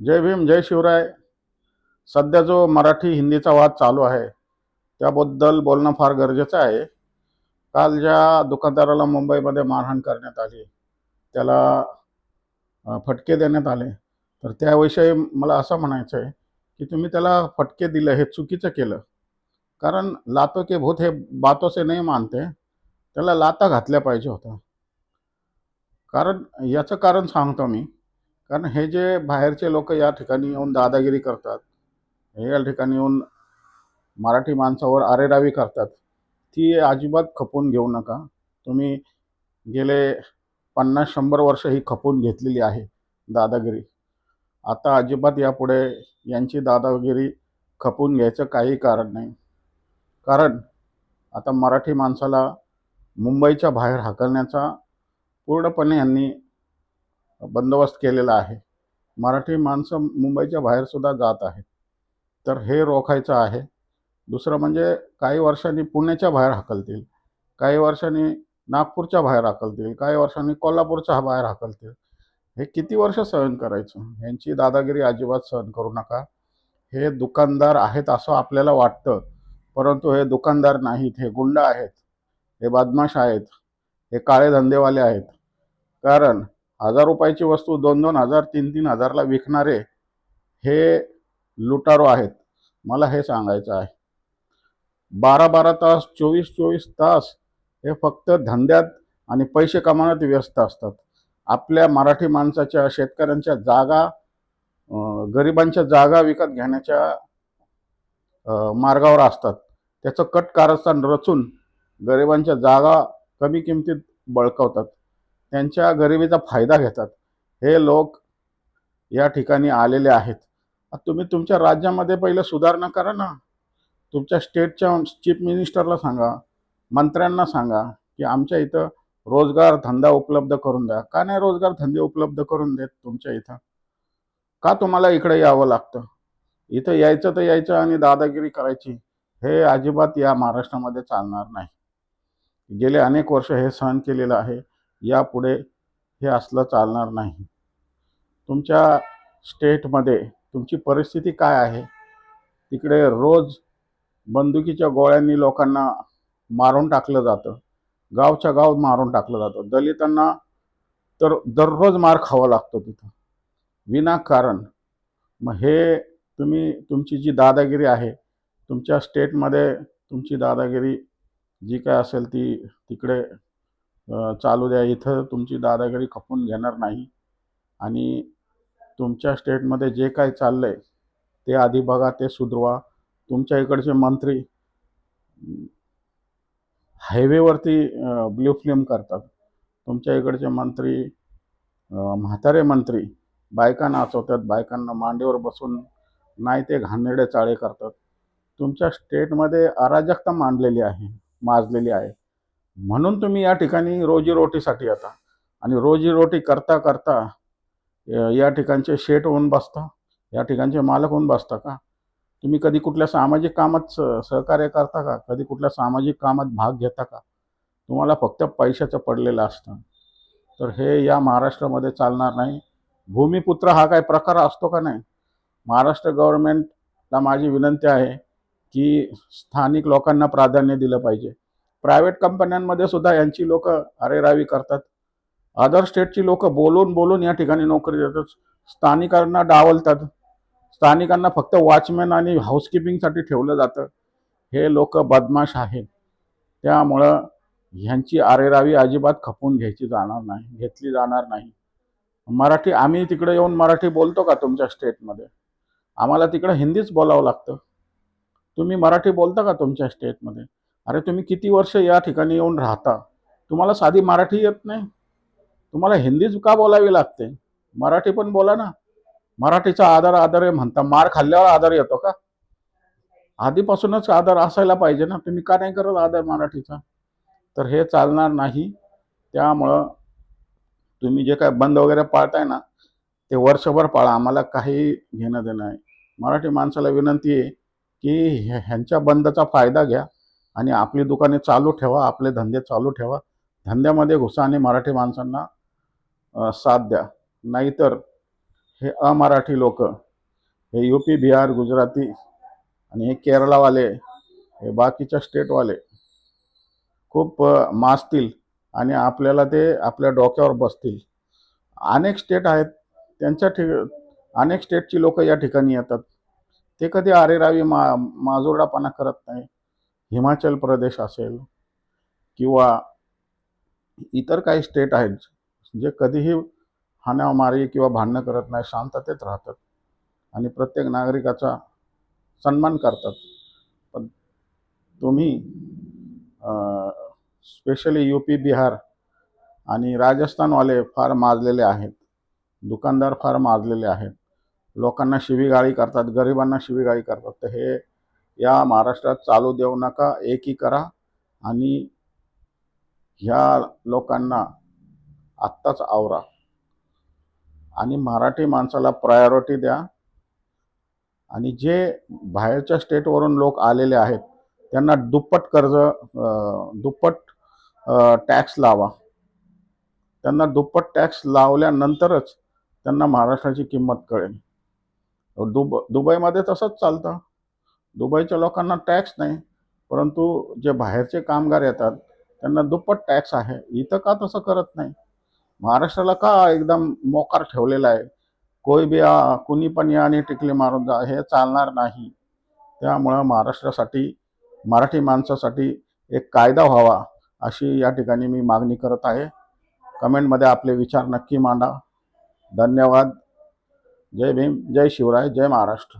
जय भीम जय शिवराय. सध्या जो मराठी हिंदीचा वाद चालू आहे त्याबद्दल बोलणं फार गरजेचं आहे. काल ज्या दुकानदाराला मुंबईमध्ये मारहाण करण्यात आली त्याला फटके देण्यात आले तर त्याविषयी मला असं म्हणायचं आहे की तुम्ही त्याला फटके दिले हे चुकीचं केलं. कारण लातो के भूत हे बातोसे नाही मानते त्याला लाता घातल्या पाहिजे होत्या. कारण याचं कारण सांगतो मी. कारण हे जे बाहेरचे लोक या ठिकाणी येऊन दादागिरी करतात हे या ठिकाणी येऊन मराठी माणसावर आरेरावी करतात ती अजिबात खपून घेऊ नका. तुम्ही गेले पन्नास शंभर वर्ष ही खपून घेतलेली आहे दादागिरी. आता अजिबात यापुढे यांची दादागिरी खपून घ्यायचं काही कारण नाही. कारण आता मराठी माणसाला मुंबईच्या बाहेर हाकलण्याचा पूर्णपणे यांनी बंदोबस्त केलेला आहे. मराठी माणसं मुंबईच्या बाहेरसुद्धा जात आहेत. तर हे रोखायचं आहे. दुसरं म्हणजे काही वर्षांनी पुण्याच्या बाहेर हकलतील. काही वर्षांनी नागपूरच्या बाहेर हाकलतील. काही वर्षांनी कोल्हापूरच्या बाहेर हाकलतील. हे किती वर्ष सहन करायचं? यांची दादागिरी अजिबात सहन करू नका. हे दुकानदार आहेत असं आपल्याला वाटतं. परंतु हे दुकानदार नाहीत. हे गुंड आहेत. हे बदमाश आहेत. हे काळे धंदेवाले आहेत. कारण हजार रुपयाची वस्तू दोन दोन हजार तीन तीन हजारला विकणारे हे लुटारो आहेत. मला हे सांगायचं आहे. बारा बारा तास चोवीस चोवीस तास हे फक्त धंद्यात आणि पैसे कमावण्यात व्यस्त असतात. आपल्या मराठी माणसाच्या शेतकऱ्यांच्या जागा गरिबांच्या जागा विकत घेण्याच्या मार्गावर असतात. त्याचं कट कारस्थान रचून गरिबांच्या जागा कमी किमतीत बळकावतात. त्यांच्या गरिबीचा फायदा घेतात. हे लोक या ठिकाणी आलेले आहेत. तुम्ही तुमच्या राज्यामध्ये पहिलं सुधारणा करा ना. तुमच्या स्टेटच्या चीफ मिनिस्टरला सांगा मंत्र्यांना सांगा की आमच्या इथं रोजगार धंदा उपलब्ध करून द्या. का नाही रोजगार धंदे उपलब्ध करून देत तुमच्या इथं? का तुम्हाला इकडे यावं लागतं? इथं यायचं तर यायचं आणि दादागिरी करायची. हे अजिबात या महाराष्ट्रामध्ये चालणार नाही. गेले अनेक वर्ष हे सहन केलेलं आहे. यापुढे हे असलं चालणार नाही. तुमच्या स्टेटमध्ये तुमची परिस्थिती काय आहे? तिकडे रोज बंदुकीच्या गोळ्यांनी लोकांना मारून टाकलं जातं. गावच्या गाव मारून टाकलं जातं. दलितांना तर दररोज मार खावा लागतो तिथं. विनाकारण मग हे तुम्ही तुमची जी दादागिरी आहे तुमच्या स्टेटमध्ये तुमची दादागिरी जी काय असेल ती तिकडे चालू द्या. इथं तुमची दादागिरी खपून घेणार नाही. आणि तुमच्या स्टेटमध्ये जे काय आहे ते आधी बघा ते सुधरवा. तुमच्या इकडचे मंत्री हायवेवरती ब्ल्यू फिल्म करतात. तुमच्या इकडचे मंत्री म्हातारे मंत्री बायका नाचवतात. बायकांना मांडीवर बसून नाही ते घाणेरडे चाळे करतात. तुमच्या स्टेटमध्ये अराजकता मांडलेली आहे माजलेली आहे. म्हणून तुम्ही या ठिकाणी रोजीरोटीसाठी येता आणि रोजीरोटी करता करता या ठिकाणचे शेट होऊन बसता या ठिकाणचे मालक होऊन बसता का? तुम्ही कधी कुठल्या सामाजिक कामात स- सहकार्य करता का? कधी कुठल्या सामाजिक कामात भाग घेता का? तुम्हाला फक्त पैशाचं पडलेलं असतं. तर हे या महाराष्ट्रामध्ये चालणार नाही. भूमिपुत्र हा काय प्रकार असतो का नाही? महाराष्ट्र गव्हर्नमेंटला माझी विनंती आहे की स्थानिक लोकांना प्राधान्य दिलं पाहिजे. प्रायव्हेट कंपन्यांमध्ये सुद्धा यांची लोक अरेरावी करतात. अदर स्टेटची लोक बोलून बोलून या ठिकाणी नोकरी देतात. स्थानिकांना डावलतात. स्थानिकांना फक्त वॉचमॅन आणि हाऊसकीपिंगसाठी ठेवलं जातं. हे लोक बदमाश आहेत. त्यामुळं ह्यांची आरेरावी अजिबात खपून घ्यायची जाणार नाही घेतली जाणार नाही. मराठी आम्ही तिकडे येऊन मराठी बोलतो का तुमच्या स्टेटमध्ये आम्हाला तिकडे हिंदीच बोलावं लागतं. तुम्ही मराठी बोलता का तुमच्या स्टेटमध्ये अरे तुम्ही किती वर्ष या ठिकाणी येऊन राहता? तुम्हाला साधी मराठी येत नाही. तुम्हाला हिंदीच का बोलावी लागते? मराठी पण बोला ना. मराठीचा आदर आदर आहे म्हणता. मार खाल्ल्यावर आदर येतो का? आधीपासूनच आदर असायला पाहिजे ना. तुम्ही का नाही करत आदर मराठीचा? तर हे चालणार नाही. त्यामुळं तुम्ही जे काय बंद वगैरे पाळताय ना ते वर्षभर पाळा. आम्हाला काही घेणं देणं आहे मराठी माणसाला विनंती आहे की ह्या- ह्यांच्या बंदचा फायदा घ्या. आणि आपली दुकाने चालू ठेवा आपले धंदे चालू ठेवा. धंद्यामध्ये घुसा आणि मराठी माणसांना साथ द्या. नाहीतर हे अमराठी लोक हे यू पी बिहार गुजराती आणि हे केरळावाले हे बाकीच्या स्टेटवाले खूप माजतील आणि आपल्याला ते आपल्या डोक्यावर बसतील. अनेक स्टेट आहेत त्यांच्या ठिक अनेक स्टेटची लोक या ठिकाणी येतात. ते कधी आरेरावी मा माजुरडापणा करत नाही. हिमाचल प्रदेश असेल किंवा इतर काही स्टेट आहेत जे कधीही हाण्यामारी किंवा भांडणं करत नाही शांततेत राहतात आणि प्रत्येक नागरिकाचा सन्मान करतात. पण तुम्ही स्पेशली यू पी बिहार आणि राजस्थानवाले फार माजलेले आहेत दुकानदार फार माजलेले आहेत. लोकांना शिवीगाळी करतात गरिबांना शिवीगाळी करतात. तर हे या महाराष्ट्रात चालू देऊ नका एकी करा आणि ह्या लोकांना आत्ताच आवरा. आणि मराठी माणसाला प्रायोरिटी द्या. आणि जे बाहेरच्या स्टेटवरून लोक आलेले आहेत त्यांना दुप्पट कर्ज दुप्पट टॅक्स लावा. त्यांना दुप्पट टॅक्स लावल्यानंतरच त्यांना महाराष्ट्राची किंमत कळेल. दुब दुबईमध्ये तसंच चालतं. दुबईच्या लोकांना टॅक्स नाही परंतु जे बाहेरचे कामगार येतात त्यांना दुप्पट टॅक्स आहे. इथं का तसं करत नाही? महाराष्ट्राला का एकदम मोकार ठेवलेला आहे? कोई बी आ, कुणी पण या आणि टिकली मारून जा हे चालणार नाही. त्यामुळं महाराष्ट्रासाठी मराठी माणसासाठी एक कायदा व्हावा अशी या ठिकाणी मी मागणी करत आहे. कमेंटमध्ये आपले विचार नक्की मांडा. धन्यवाद. जय भीम जय शिवराय जय महाराष्ट्र.